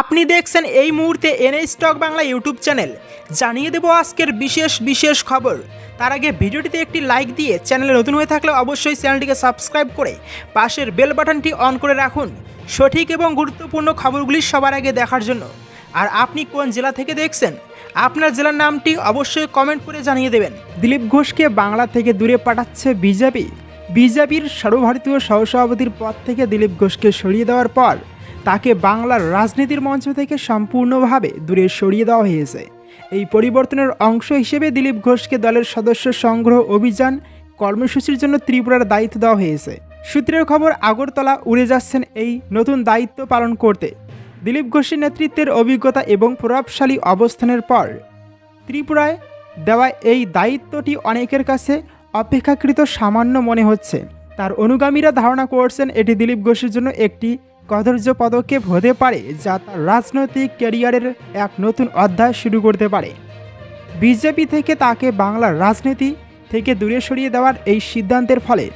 আপনি দেখছেন এই মুহূর্তে N A stock Bangla YouTube channel. জানিয়ে দেব আজকের বিশেষ বিশেষ খবর। তার আগে ভিডিওটিতে একটি লাইক দিয়ে চ্যানেলে নতুন হয়ে থাকলে অবশ্যই চ্যানেলটিকে সাবস্ক্রাইব করে পাশের বেল বাটনটি অন করে রাখুন। সঠিক এবং গুরুত্বপূর্ণ খবরগুলি সবার আগে দেখার জন্য। আর আপনি কোন জেলা থেকে দেখছেন, আপনার জেলার নামটি অবশ্যই কমেন্ট করে জানিয়ে দেবেন। দিলীপ ঘোষকে বাংলা থেকে দূরে পাঠাচ্ছে বিজেপি। বিজেপির সর্বভারতীয় সহসভাপতির পদ থেকে দিলীপ ঘোষকে সরিয়ে দেওয়ার পর তাকে বাংলার রাজনীতির মঞ্চ থেকে সম্পূর্ণভাবে দূরে সরিয়ে দেওয়া হয়েছে। এই পরিবর্তনের অংশ হিসেবে দিলীপ ঘোষকে দলের সদস্য সংগ্রহ অভিযান কর্মসূচির জন্য ত্রিপুরার দায়িত্ব দেওয়া হয়েছে। সূত্রের খবর, আগরতলা উড়ে যাচ্ছেন এই নতুন দায়িত্ব পালন করতে। দিলীপ ঘোষের নেতৃত্বের অভিজ্ঞতা এবং প্রভাবশালী অবস্থানের পর ত্রিপুরায় দেওয়া এই দায়িত্বটি অনেকের কাছে অপেক্ষাকৃত সামান্য মনে হচ্ছে। তার অনুগামীরা ধারণা করছেন, এটি দিলীপ ঘোষের জন্য একটি কদর্য পদক্ষেপ হতে পারে, যা তার রাজনৈতিক ক্যারিয়ারের এক নতুন অধ্যায় শুরু করতে পারে। বিজেপি থেকে তাকে বাংলার রাজনীতি থেকে দূরে সরিয়ে দেওয়ার এই সিদ্ধান্তের ফলে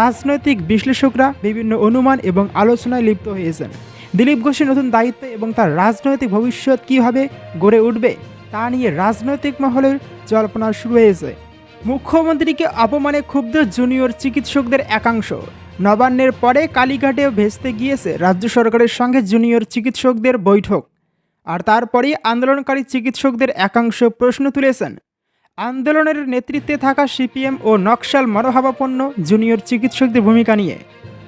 রাজনৈতিক বিশ্লেষকরা বিভিন্ন অনুমান এবং আলোচনায় লিপ্ত হয়েছেন। দিলীপ ঘোষের নতুন দায়িত্ব এবং তার রাজনৈতিক ভবিষ্যৎ কীভাবে গড়ে উঠবে, তা নিয়ে রাজনৈতিক মহলের জল্পনা শুরু হয়েছে। মুখ্যমন্ত্রীকে অপমানে ক্ষুব্ধ জুনিয়র চিকিৎসকদের একাংশ। নবান্নের পরে কালীঘাটে ভেস্তে গিয়েছে রাজ্য সরকারের সঙ্গে জুনিয়র চিকিৎসকদের বৈঠক। আর তারপরেই আন্দোলনকারী চিকিৎসকদের একাংশ প্রশ্ন তুলেছেন। আন্দোলনের নেতৃত্বে থাকা সিপিএম ও নকশাল মনোভাবাপন্ন জুনিয়র চিকিৎসকদের ভূমিকা নিয়ে।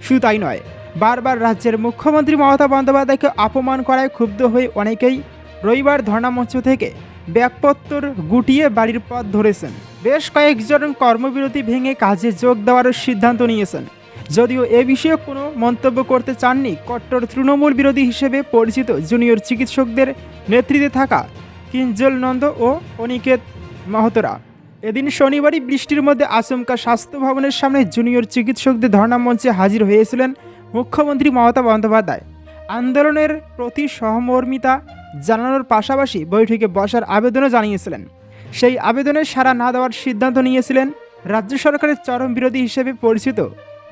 শুধু তাই নয়, বারবার রাজ্যের মুখ্যমন্ত্রী মমতা বন্দ্যোপাধ্যায়কে অপমান করায় ক্ষুব্ধ হয়ে অনেকেই রবিবার ধর্ণামঞ্চ থেকে ব্যাগপত্তর গুটিয়ে বাড়ির পথ ধরেছেন। বেশ কয়েকজন কর্মবিরতি ভেঙে কাজে যোগ দেওয়ার সিদ্ধান্ত নিয়েছেন। যদিও এ বিষয়ে কোনো মন্তব্য করতে চাননি, কট্টর তৃণমূল বিরোধী হিসেবে পরিচিত জুনিয়র চিকিৎসকদের নেতৃত্বে থাকা কিঞ্জল নন্দ ও অনিকেত মাহতরা। এদিন শনিবারই বৃষ্টির মধ্যে আচমকা স্বাস্থ্য ভবনের সামনে জুনিয়র চিকিৎসকদের ধর্ণা মঞ্চে হাজির হয়েছিলেন মুখ্যমন্ত্রী মমতা বন্দ্যোপাধ্যায়। আন্দোলনের প্রতি সহমর্মিতা জানানোর পাশাপাশি বৈঠকে বসার আবেদনও জানিয়েছিলেন। সেই আবেদনে সাড়া না দেওয়ার সিদ্ধান্ত নিয়েছিলেন রাজ্য সরকারের চরম বিরোধী হিসেবে পরিচিত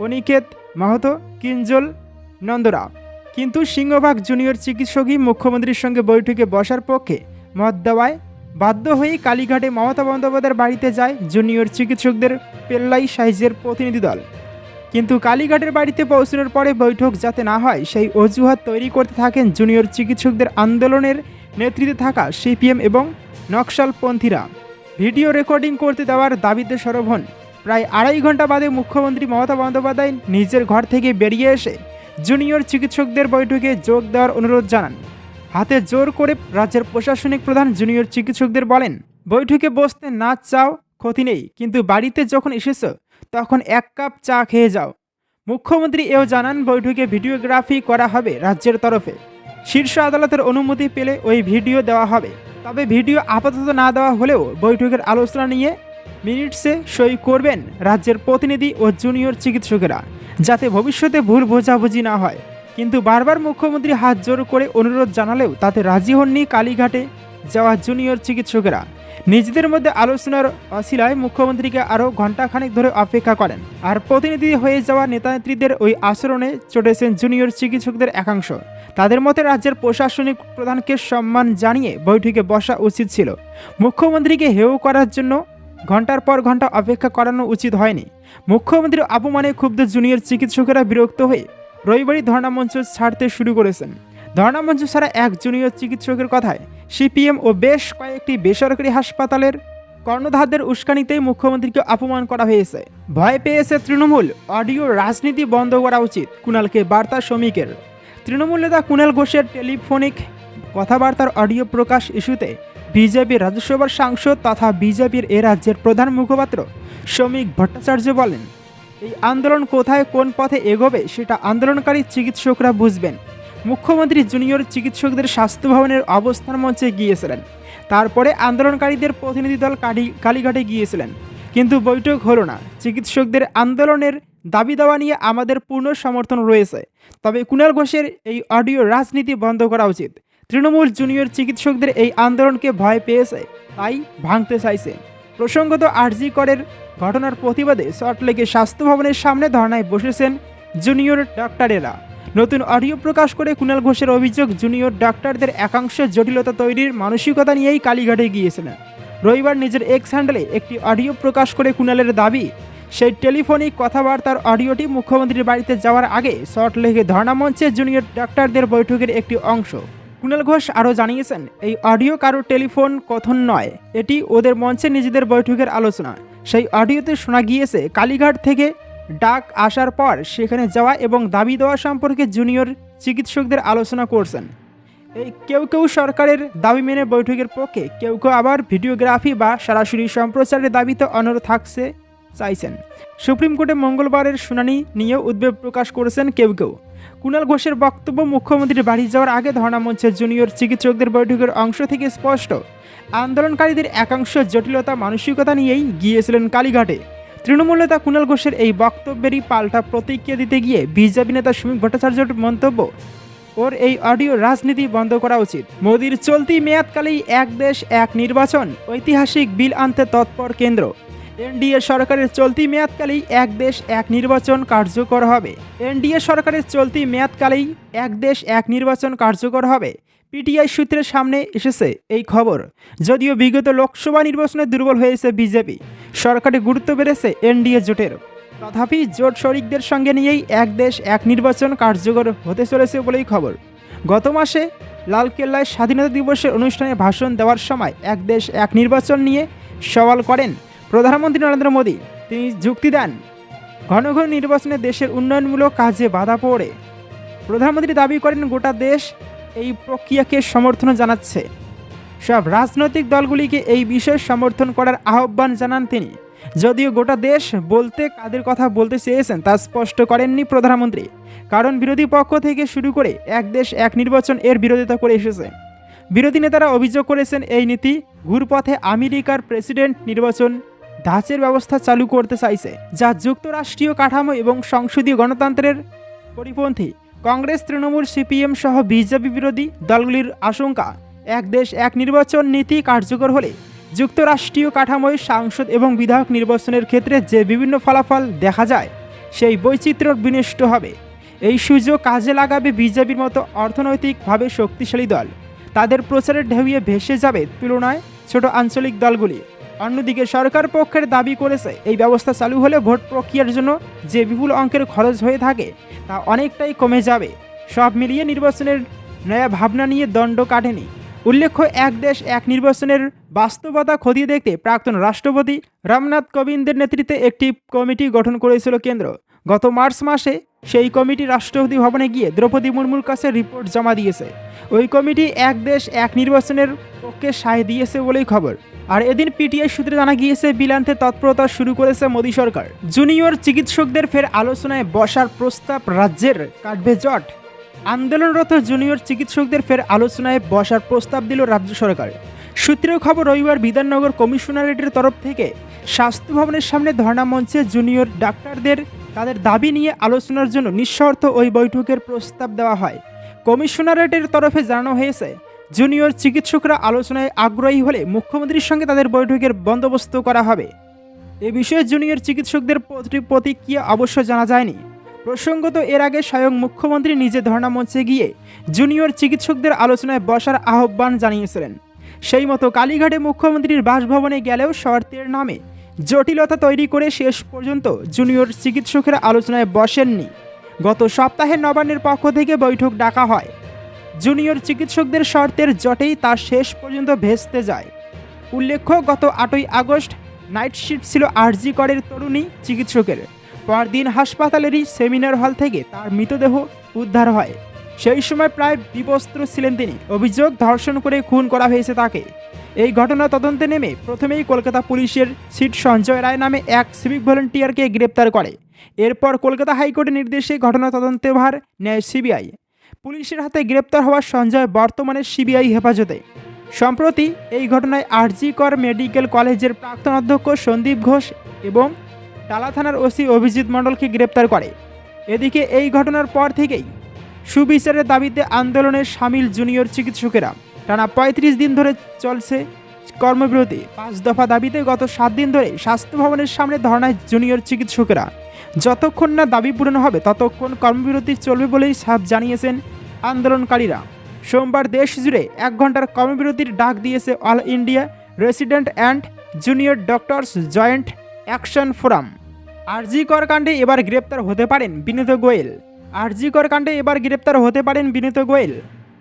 অনিকেত মাহতো, কিঞ্জল, নন্দরা। কিন্তু সিংহভাগ জুনিয়র চিকিৎসকই মুখ্যমন্ত্রীর সঙ্গে বৈঠকে বসার পক্ষে মত দেওয়ায় বাধ্য হয়েই কালীঘাটে মমতা বন্দ্যোপাধ্যায়ের বাড়িতে যায় জুনিয়র চিকিৎসকদের পেল্লাই সাইজের প্রতিনিধি দল। কিন্তু কালীঘাটের বাড়িতে পৌঁছানোর পরে বৈঠক যাতে না হয়, সেই অজুহাত তৈরি করতে থাকেন জুনিয়র চিকিৎসকদের আন্দোলনের নেতৃত্বে থাকা সিপিএম এবং নকশালপন্থীরা। ভিডিও রেকর্ডিং করতে দেওয়ার দাবিতে সরব হন প্রায় আড়াই ঘণ্টা বাদে মুখ্যমন্ত্রী মমতা বন্দ্যোপাধ্যায় নিজের ঘর থেকে বেরিয়ে এসে জুনিয়র চিকিৎসকদের বৈঠকে যোগ দেওয়ার অনুরোধ জানান। হাতে জোর করে রাজ্যের প্রশাসনিক প্রধান জুনিয়র চিকিৎসকদের বলেন, বৈঠকে বসতে না চাও, ক্ষতি নেই, কিন্তু বাড়িতে যখন এসেছ, তখন এক কাপ চা খেয়ে যাও। মুখ্যমন্ত্রী এও জানান, বৈঠকে ভিডিওগ্রাফি করা হবে রাজ্যের তরফে। শীর্ষ আদালতের অনুমতি পেলে ওই ভিডিও দেওয়া হবে। তবে ভিডিও আপাতত না দেওয়া হলেও বৈঠকের আলোচনা নিয়ে মিনিটসে সই করবেন রাজ্যের প্রতিনিধি ও জুনিয়র চিকিৎসকেরা, যাতে ভবিষ্যতে ভুল বোঝাবুঝি না হয়। কিন্তু বারবার মুখ্যমন্ত্রী হাত জোর করে অনুরোধ জানালেও তাতে রাজি হননি কালীঘাটে যাওয়া জুনিয়র চিকিৎসকেরা। নিজেদের মধ্যে আলোচনার অশিলায় মুখ্যমন্ত্রীকে আরও ঘণ্টাখানেক ধরে অপেক্ষা করেন। আর প্রতিনিধি হয়ে যাওয়া নেতানেত্রীদের ওই আচরণে চটেছেন জুনিয়র চিকিৎসকদের একাংশ। তাদের মতে রাজ্যের প্রশাসনিক প্রধানকে সম্মান জানিয়ে বৈঠকে বসা উচিত ছিল। মুখ্যমন্ত্রীকে হেয় করার জন্য ঘণ্টার পর ঘণ্টা অপেক্ষা করানো উচিত হয়নি। মুখ্যমন্ত্রীর অপমানে ক্ষুব্ধ জুনিয়র চিকিৎসকেরা বিরক্ত হয়ে রবিবারই ধর্ণামঞ্চ ছাড়তে শুরু করেছেন। ধর্ণামঞ্চ ছাড়া এক জুনিয়র চিকিৎসকের কথায় সিপিএম ও বেশ কয়েকটি বেসরকারি হাসপাতালের কর্ণধারদের উস্কানিতেই মুখ্যমন্ত্রীকে অপমান করা হয়েছে। ভয় পেয়েছে তৃণমূল, অডিও রাজনীতি বন্ধ করা উচিত, কুণালকে বার্তা শ্রমিকের। তৃণমূল নেতা কুণাল ঘোষের টেলিফোনিক কথাবার্তার অডিও প্রকাশ ইস্যুতে বিজেপি রাজ্যসভার সাংসদ তথা বিজেপির এ রাজ্যের প্রধান মুখপাত্র শ্রমিক ভট্টাচার্য বলেন, এই আন্দোলন কোথায় কোন পথে এগোবে সেটা আন্দোলনকারী চিকিৎসকরা বুঝবেন। মুখ্যমন্ত্রী জুনিয়র চিকিৎসকদের স্বাস্থ্য ভবনের অবস্থান মঞ্চে গিয়েছিলেন। তারপরে আন্দোলনকারীদের প্রতিনিধি দল কালী কালীঘাটে গিয়েছিলেন। কিন্তু বৈঠক হলো না। চিকিৎসকদের আন্দোলনের দাবি দাওয়া নিয়ে আমাদের পূর্ণ সমর্থন রয়েছে। তবে কুণাল ঘোষের এই অডিও রাজনীতি বন্ধ করা উচিত। তৃণমূল জুনিয়র চিকিৎসকদের এই আন্দোলনকে ভয় পেয়েছে, তাই ভাঙতে চাইছে। প্রসঙ্গত আরজি করের ঘটনার প্রতিবাদে সল্টলেকে স্বাস্থ্য ভবনের সামনে ধর্নায় বসেছেন জুনিয়র ডক্টরেরা নতুন অডিও প্রকাশ করে কুণাল ঘোষের অভিযোগ, জুনিয়র ডাক্তারদের একাংশ জটিলতা তৈরির মানসিকতা নিয়েই কালীঘাটে গিয়েছিলেন রবিবার নিজের এক্স হ্যান্ডেলে একটি অডিও প্রকাশ করে কুণালের দাবি, সেই টেলিফোনিক কথাবার্তার অডিওটি মুখ্যমন্ত্রীর বাড়িতে যাওয়ার আগে লেগে ধর্ণা মঞ্চে জুনিয়র ডাক্তারদের বৈঠকের একটি অংশ। কুণাল ঘোষ আরও জানিয়েছেন, এই অডিও কারও টেলিফোন কথন নয়। এটি ওদের মঞ্চে নিজেদের বৈঠকের আলোচনা। সেই অডিওতে শোনা গিয়েছে, কালীঘাট থেকে ডাক আসার পর সেখানে যাওয়া এবং দাবি দেওয়া সম্পর্কে জুনিয়র চিকিৎসকদের আলোচনা করছেন। এই কেউ কেউ সরকারের দাবি মেনে বৈঠকের পক্ষে, কেউ কেউ আবার ভিডিওগ্রাফি বা সরাসরি সম্প্রচারের দাবিতে অনর থাকছে চাইছেন। সুপ্রিম কোর্টে মঙ্গলবারের শুনানি নিয়েও উদ্বেগ প্রকাশ করেছেন কেউ কেউ। কুণাল ঘোষের বক্তব্য মুখ্যমন্ত্রীর বাড়ি যাওয়ার আগে ধর্ণা মঞ্চের জুনিয়র চিকিৎসকদের বৈঠকের অংশ থেকে স্পষ্ট। আন্দোলনকারীদের একাংশ জটিলতা, মানসিকতা নিয়েই গিয়েছিলেন কালীঘাটে। তৃণমূল নেতা কুণাল ঘোষের এই বক্তব্যেরই পাল্টা প্রতিক্রিয়া দিতে গিয়ে বিজেপি নেতা সুমিক ভট্টাচার্যের মন্তব্য, ওর এই অডিও রাজনীতি বন্ধ করা উচিত। মোদির চলতি মেয়াদকালেই এক দেশ, এক নির্বাচন, ঐতিহাসিক বিল আনতে তৎপর কেন্দ্র। এনডিএ সরকারের চলতি মেয়াদকালেই এক দেশ, এক নির্বাচন কার্যকর হবে। এনডিএ সরকারের চলতি মেয়াদকালেই এক দেশ, এক নির্বাচন কার্যকর হবে। পিটিআই সূত্রের সামনে এসেছে এই খবর। যদিও বিগত লোকসভা নির্বাচনে দুর্বল হয়েছে বিজেপি, সরকারে গুরুত্ব বেড়েছে এনডিএ জোটের। তথাপি জোট শরিকদের সঙ্গে নিয়েই এক দেশ, এক নির্বাচন কার্যকর হতে চলেছে বলেই খবর। গত মাসে লালকেল্লায় স্বাধীনতা দিবসের অনুষ্ঠানে ভাষণ দেওয়ার সময় এক দেশ, এক নির্বাচন নিয়ে সওয়াল করেন প্রধানমন্ত্রী নরেন্দ্র মোদী, তিনি যুক্তি দেন, ঘন ঘন নির্বাচনে দেশের উন্নয়নমূলক কাজে বাধা পড়ে। প্রধানমন্ত্রী দাবি করেন, গোটা দেশ এই প্রক্রিয়াকে সমর্থন জানাচ্ছে। সব রাজনৈতিক দলগুলিকে এই বিষয়ে সমর্থন করার আহ্বান জানান তিনি। যদিও গোটা দেশ বলতে কাদের কথা বলতে চেয়েছেন তা স্পষ্ট করেননি প্রধানমন্ত্রী, কারণ বিরোধী পক্ষ থেকে শুরু করে এক দেশ এক নির্বাচন এর বিরোধিতা করে এসেছে। বিরোধী নেতারা অভিযোগ করেছেন, এই নীতি ঘুরপথে আমেরিকার প্রেসিডেন্ট নির্বাচন ধাঁচের ব্যবস্থা চালু করতে চাইছে, যা যুক্তরাষ্ট্রীয় কাঠামো এবং সংসদীয় গণতন্ত্রের পরিপন্থী। কংগ্রেস, তৃণমূল, সিপিএম সহ বিজেপি বিরোধী দলগুলির আশঙ্কা, এক দেশ, এক নির্বাচন নীতি কার্যকর হলে যুক্তরাষ্ট্রীয় কাঠামোয় সাংসদ এবং বিধায়ক নির্বাচনের ক্ষেত্রে যে বিভিন্ন ফলাফল দেখা যায়, সেই বৈচিত্র্য বিনষ্ট হবে। এই সুযোগ কাজে লাগাবে বিজেপির মতো অর্থনৈতিকভাবে শক্তিশালী দল। তাদের প্রচারের ঢেউয়ে ভেসে যাবে তুলনায় ছোট আঞ্চলিক দলগুলি। অন্যদিকে সরকার পক্ষের দাবি করেছে, এই ব্যবস্থা চালু হলে ভোট প্রক্রিয়ার জন্য যে বিপুল অঙ্কের খরচ হয়ে থাকে, তা অনেকটাই কমে যাবে। সব মিলিয়ে নির্বাচনের নয়া ভাবনা নিয়ে দণ্ড কাটেনি। উল্লেখ্য, এক দেশ, এক নির্বাচনের বাস্তবতা খতিয়ে দেখতে প্রাক্তন রাষ্ট্রপতি রামনাথ কোবিন্দের নেতৃত্বে একটি কমিটি গঠন করেছিল কেন্দ্র। গত মার্চ মাসে সেই কমিটি রাষ্ট্রপতি ভবনে গিয়ে দ্রৌপদী মুর্মুর কাছে রিপোর্ট জমা দিয়েছে। ওই কমিটি এক দেশ, এক নির্বাচনের পক্ষে সায় দিয়েছে বলেই খবর। আর এদিন পিটিআই সূত্রে জানা গিয়েছে, বিলান্তে তৎপরতা শুরু করেছে মোদী সরকার। জুনিয়র চিকিৎসকদের ফের আলোচনায় বসার প্রস্তাব রাজ্যের কাটবে জট। আন্দোলনরত জুনিয়র চিকিৎসকদের ফের আলোচনায় বসার প্রস্তাব দিল রাজ্য সরকার। সূত্রের খবর, রবিবার বিধাননগর কমিশনারেটের তরফ থেকে স্বাস্থ্য ভবনের সামনে ধর্ণা মঞ্চে জুনিয়র ডাক্তারদের তাদের দাবি নিয়ে আলোচনার জন্য নিঃশর্ত ওই বৈঠকের প্রস্তাব দেওয়া হয়। কমিশনারেটের তরফে জানানো হয়েছে, জুনিয়র চিকিৎসকরা আলোচনায় আগ্রহী হলে মুখ্যমন্ত্রীর সঙ্গে তাদের বৈঠকের বন্দোবস্ত করা হবে। এ বিষয়ে জুনিয়র চিকিৎসকদের প্রতি- প্রতিক্রিয়া অবশ্য জানা যায়নি। প্রসঙ্গত, এর আগে স্বয়ং মুখ্যমন্ত্রী নিজে ধর্ণা মঞ্চে গিয়ে জুনিয়র চিকিৎসকদের আলোচনায় বসার আহ্বান জানিয়েছিলেন। সেই মতো কালীঘাটে মুখ্যমন্ত্রীর বাসভবনে গেলেও শর্তের নামে জটিলতা তৈরি করে শেষ পর্যন্ত জুনিয়র চিকিৎসকেরা আলোচনায় বসেননি। গত সপ্তাহে নবান্নের পক্ষ থেকে বৈঠক ডাকা হয়। জুনিয়র চিকিৎসকদের শর্তের জটেই তা শেষ পর্যন্ত ভেস্তে যায়। উল্লেখ্য, গত আটই আগস্ট নাইট শিফট ছিল আরজি করের তরুণী চিকিৎসকের। পরদিন হাসপাতালেরই সেমিনার হল থেকে তার মৃতদেহ উদ্ধার হয়। সেই সময় প্রায় বিবস্ত্র ছিলেন তিনি। অভিযোগ ধর্ষণ করে খুন করা হয়েছে তাকে। এই ঘটনা তদন্তে নেমে প্রথমেই কলকাতা পুলিশের সিট সঞ্জয় রায় নামে এক সিভিক ভলেন্টিয়ারকে গ্রেপ্তার করে। এরপর কলকাতা হাইকোর্টের নির্দেশে ঘটনা তদন্তে ভার নেয় সিবিআই পুলিশের হাতে গ্রেপ্তার হওয়া সঞ্জয় বর্তমানে সিবিআই হেফাজতে। সম্প্রতি এই ঘটনায় আরজি কর মেডিকেল কলেজের প্রাক্তন অধ্যক্ষ সন্দীপ ঘোষ এবং টালা থানার ওসি অভিজিৎ মণ্ডলকে গ্রেপ্তার করে। এদিকে এই ঘটনার পর থেকেই সুবিচারের দাবিতে আন্দোলনে সামিল জুনিয়র চিকিৎসকেরা। টানা পঁয়ত্রিশ দিন ধরে চলছে কর্মবিরতি। পাঁচ দফা দাবিতে গত সাত দিন ধরে স্বাস্থ্য ভবনের সামনে ধর্নায় জুনিয়র চিকিৎসকেরা। যতক্ষণ না দাবি পূরণ হবে, ততক্ষণ কর্মবিরতি চলবে বলেই সাফ জানিয়েছেন আন্দোলনকারীরা। সোমবার দেশ জুড়ে এক ঘণ্টার কর্মবিরতির ডাক দিয়েছে all India resident and junior doctors joint action forum. RG Kar কাণ্ডে এবার গ্রেপ্তার হতে পারেন বিনীত গোয়েল। আরজি কর কাণ্ডে এবার গ্রেপ্তার হতে পারেন বিনীত গোয়েল।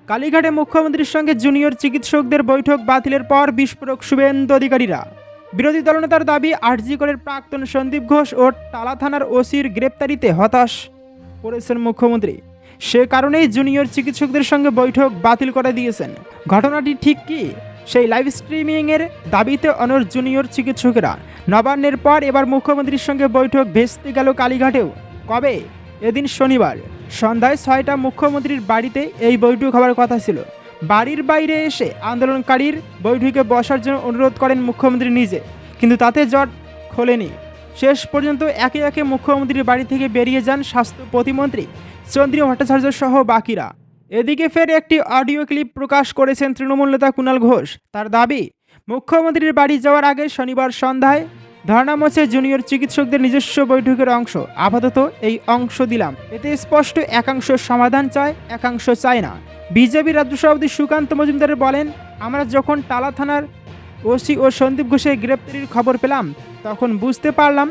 কালীঘাটে মুখ্যমন্ত্রীর সঙ্গে জুনিয়র চিকিৎসকদের বৈঠক বাতিলের পর বিস্ফোরক শুভেন্দু অধিকারীরা। বিরোধী দলনেতার দাবি আরজি করের প্রাক্তন সন্দীপ ঘোষ ও টালা থানার ওসির গ্রেপ্তারিতে হতাশ করেছেন মুখ্যমন্ত্রী। সে কারণেই জুনিয়র চিকিৎসকদের সঙ্গে বৈঠক বাতিল করে দিয়েছেন। ঘটনাটি ঠিক কি? সেই লাইভ স্ট্রিমিংয়ের দাবিতে অনর জুনিয়র চিকিৎসকেরা। নবান্নের পর এবার মুখ্যমন্ত্রীর সঙ্গে বৈঠক ভেস্তে গেল কালীঘাটেও। কবে? এদিন শনিবার। সন্ধ্যায় ছয়টা মুখ্যমন্ত্রীর বাড়িতে এই বৈঠক হওয়ার কথা ছিল। বাড়ির বাইরে এসে আন্দোলনকারীর বৈঠকে বসার জন্য অনুরোধ করেন মুখ্যমন্ত্রী নিজে, কিন্তু তাতে জট খোলেনি। শেষ পর্যন্ত একে একে মুখ্যমন্ত্রীর বাড়ি থেকে বেরিয়ে যান স্বাস্থ্য প্রতিমন্ত্রী চন্দ্রী ভট্টাচার্য সহ বাকিরা। এদিকে ফের একটি অডিও ক্লিপ প্রকাশ করেছেন তৃণমূল নেতা কুণাল ঘোষ। তার দাবি, মুখ্যমন্ত্রীর বাড়ি যাওয়ার আগে শনিবার সন্ধ্যায় ধর্ণা মোছে জুনিয়র চিকিৎসকদের নিজস্ব বৈঠকের অংশ। আপাতত এই অংশ দিলাম। এতে স্পষ্ট একাংশ সমাধান চায়, একাংশ চায় না। বিজেপি রাজ্য সভাপতি সুকান্ত মজুমদার বলেন, আমরা যখন টালা থানার ওসি ও সন্দীপ ঘোষের গ্রেপ্তারির খবর পেলাম, তখন বুঝতে পারলাম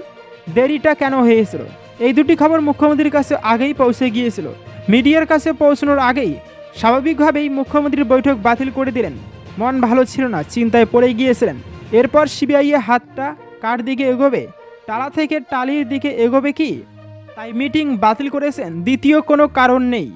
দেরিটা কেন হয়েছিল। এই দুটি খবর মুখ্যমন্ত্রীর কাছে আগেই পৌঁছে গিয়েছিল। মিডিয়ার কাছে পৌঁছানোর আগেই স্বাভাবিকভাবেই মুখ্যমন্ত্রীর বৈঠক বাতিল করে দিলেন। মন ভালো ছিল না, চিন্তায় পড়ে গিয়েছিলেন। এরপর সিবিআইয়ে হাতটা কার দিকে এগোবে? টালা থেকে টালির দিকে এগোবে কি? তাই মিটিং বাতিল করেছেন, দ্বিতীয় কোনো কারণ নেই।